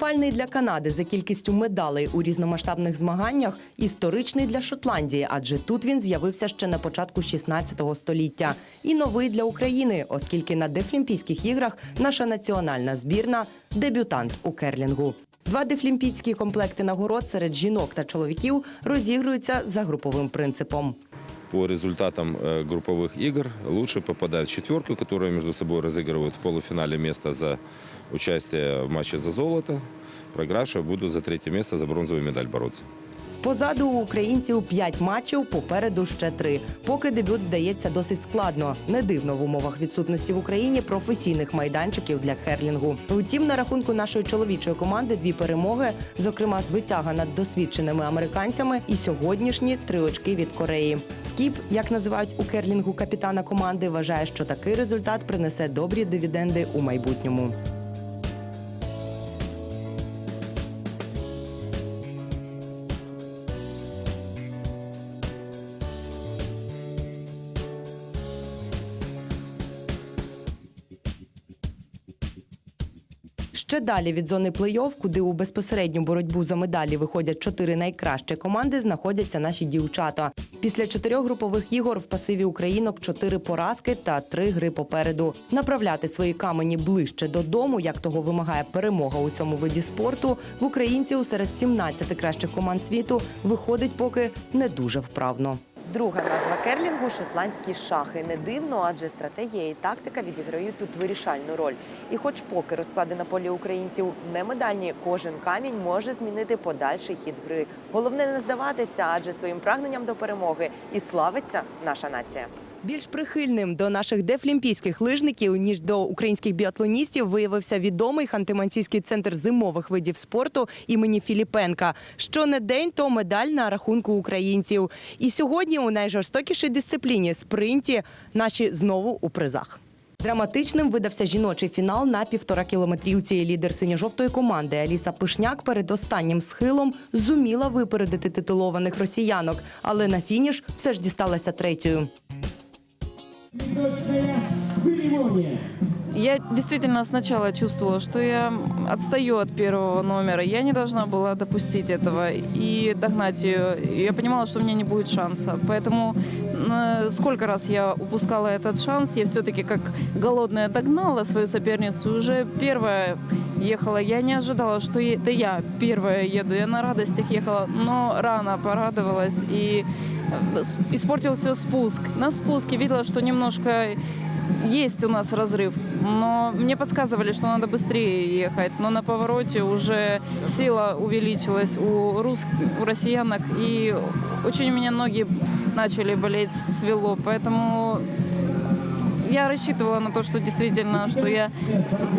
Тріумфальний для Канади за кількістю медалей у різномасштабних змаганнях, історичний для Шотландії, адже тут він з'явився ще на початку 16 століття. І новий для України, оскільки на Дефлімпійських іграх наша національна збірна дебютант у керлінгу. Два дефлімпійські комплекти нагород серед жінок та чоловіків розігруються за груповим принципом По результатам э, групповых игр лучше попадают в четверку, которые между собой разыгрывают в полуфинале место за участие в матче за золото. Проигравшие будут за третье место за бронзовую медаль бороться. Позаду у українців п'ять матчів, попереду ще три. Поки дебют вдається досить складно. Не дивно в умовах відсутності в Україні професійних майданчиків для керлінгу. Втім, на рахунку нашої чоловічої команди дві перемоги, зокрема звитяга над досвідченими американцями, і сьогоднішні три очки від Кореї. Скіп, як називають у керлінгу капітана команди, вважає, що такий результат принесе добрі дивіденди у майбутньому. Ще далі від зони плей-офф, куди у безпосередню боротьбу за медалі виходять чотири найкращі команди, знаходяться наші дівчата. Після чотирьох групових ігор в пасиві українок чотири поразки та три гри попереду. Направляти свої камені ближче додому, як того вимагає перемога у цьому виді спорту, в українців серед 17 кращих команд світу виходить поки не дуже вправно. Друга назва керлінгу шотландські шахи. Не дивно, адже стратегія і тактика відіграють тут вирішальну роль. І хоч поки розклади на полі українців не медальні, кожен камінь може змінити подальший хід гри. Головне не здаватися, адже своїм прагненням до перемоги і славиться наша нація. Більш прихильним до наших дефлімпійських лижників ніж до українських біатлоністів виявився відомий ханти-мансійський центр зимових видів спорту імені Філіпенка. Що не день, то медаль на рахунку українців. І сьогодні у найжорстокішій дисципліні спринті наші знову у призах. Драматичним видався жіночий фінал на півтора кілометрівці. Лідер синьо-жовтої команди Аліса Пишняк перед останнім схилом зуміла випередити титулованих росіянок, але на фініш все ж дісталася третьою Точная церемония. Я действительно сначала чувствовала, что я отстаю от первого номера. Я не должна была допустить этого и догнать ее. Я понимала, что у меня не будет шанса. Поэтому э, сколько раз я упускала этот шанс, я все-таки как голодная догнала свою соперницу. Уже первая ехала. Я не ожидала, что е- это я первая еду. Я на радостях ехала, но рано порадовалась и э, с- испортился спуск. На спуске видела, что немножко есть у нас разрыв, но мне подсказывали, что надо быстрее ехать. Но на повороте уже сила увеличилась у, рус... у россиянок, и очень у меня ноги начали болеть, свело. Поэтому я рассчитывала на то, что действительно, что я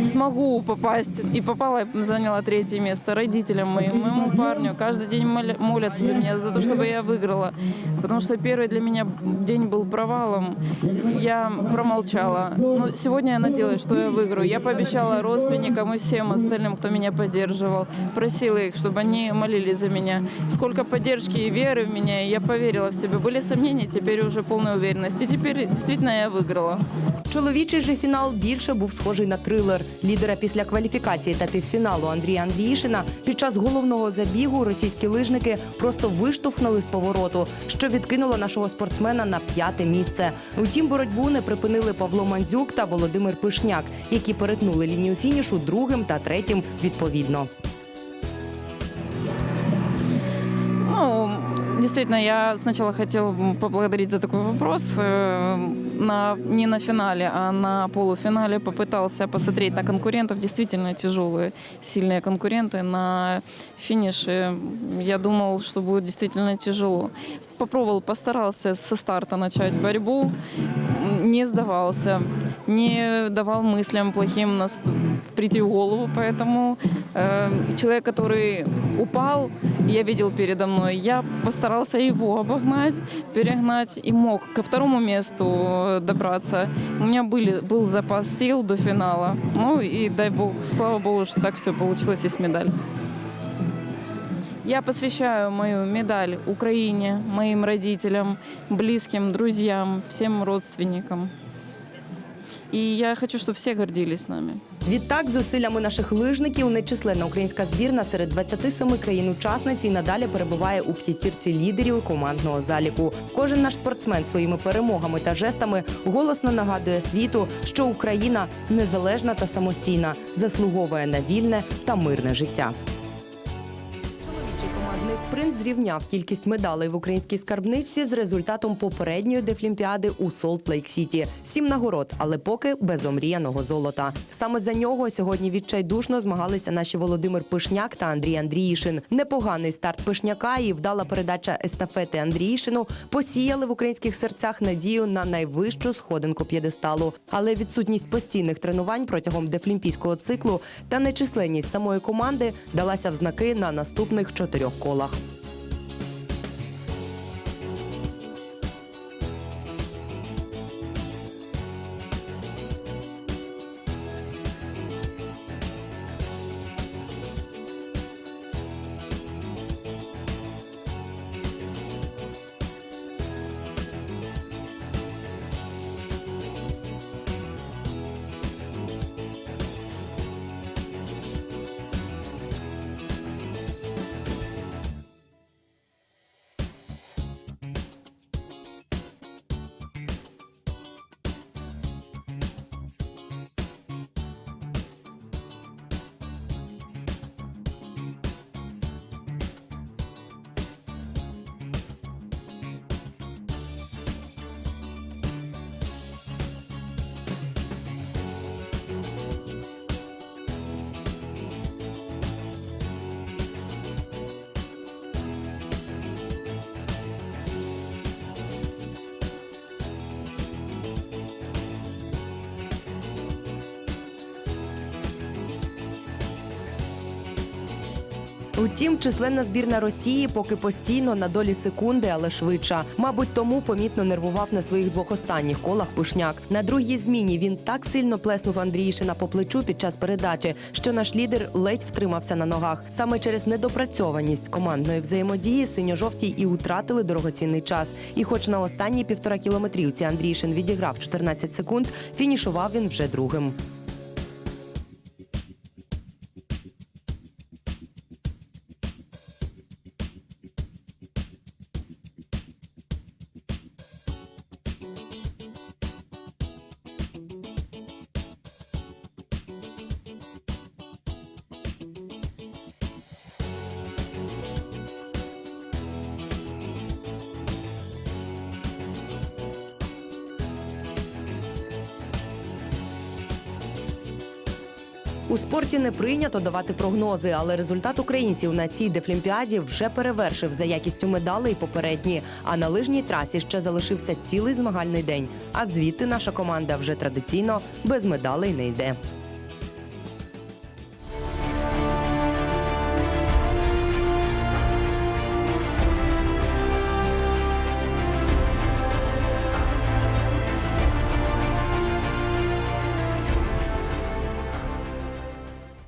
смогу попасть. И попала, и заняла третье место. Родителям моим, моему парню каждый день моля- молятся за меня, за то, чтобы я выиграла. Потому что первый для меня день был провалом. Я промолчала. Но сегодня я надеялась, что я выиграю. Я пообещала родственникам и всем остальным, кто меня поддерживал. Просила их, чтобы они молились за меня. Сколько поддержки и веры в меня, и я поверила в себя. Были сомнения, теперь уже полная уверенность. И теперь действительно я выиграла. Чоловічий же фінал більше був схожий на трилер. Лідера після кваліфікації та півфіналу Андрія Андріїшина під час головного забігу російські лижники просто виштовхнули з повороту, що відкинуло нашого спортсмена на п'яте місце. Утім, боротьбу не припинили Павло Мандзюк та Володимир Пишняк, які перетнули лінію фінішу другим та третім відповідно. Ну, действительно, я сначала хотела поблагодарить за такой вопрос. Э, На, не на финале, а на полуфинале попытался посмотреть на конкурентов. Действительно тяжелые, сильные конкуренты. На финише я думал, что будет действительно тяжело. Попробовал, постарался со старта начать борьбу. М, Не сдавался, не давал мыслям плохим нас прийти в голову. Поэтому э, человек, который упал, я видел передо мной, я постарался его обогнать, перегнать и мог ко второму месту э, добраться. У меня были, был запас сил до финала. Ну и дай бог, слава богу, что так все получилось, есть медаль. Я посвящаю мою медаль Украине, моим родителям, близким, друзьям, всем родственникам. И я хочу, чтобы все гордились нами. Відтак, зусиллями наших лижників, нечисленна українська збірна серед 27 країн-учасниць і надалі перебуває у п'ятірці лідерів командного заліку. Кожен наш спортсмен своїми перемогами та жестами голосно нагадує світу, що Україна незалежна та самостійна, заслуговує на вільне та мирне життя. Чоловічий спринт зрівняв кількість медалей в українській скарбничці з результатом попередньої дефлімпіади у Солт-Лейк-Сіті. Сім нагород, але поки без омріяного золота. Саме за нього сьогодні відчайдушно змагалися наші Володимир Пишняк та Андрій Андріїшин. Непоганий старт Пишняка і вдала передача естафети Андріїшину посіяли в українських серцях надію на найвищу сходинку п'єдесталу. Але відсутність постійних тренувань протягом дефлімпійського циклу та нечисленність самої команди далася в знаки на наступних чотирьох колах селах. Утім, численна збірна Росії поки постійно на долі секунди, але швидша. Мабуть, тому помітно нервував на своїх двох останніх колах Пишняк. На другій зміні він так сильно плеснув Андріїшина по плечу під час передачі, що наш лідер ледь втримався на ногах. Саме через недопрацьованість командної взаємодії синьо-жовті і втратили дорогоцінний час. І, хоч на останні півтора кілометрівці Андріїшин відіграв 14 секунд, фінішував він вже другим. У спорті не прийнято давати прогнози, але результат українців на цій дефлімпіаді вже перевершив за якістю медалей попередні. А на лижній трасі ще залишився цілий змагальний день. А звідти наша команда вже традиційно без медалей не йде.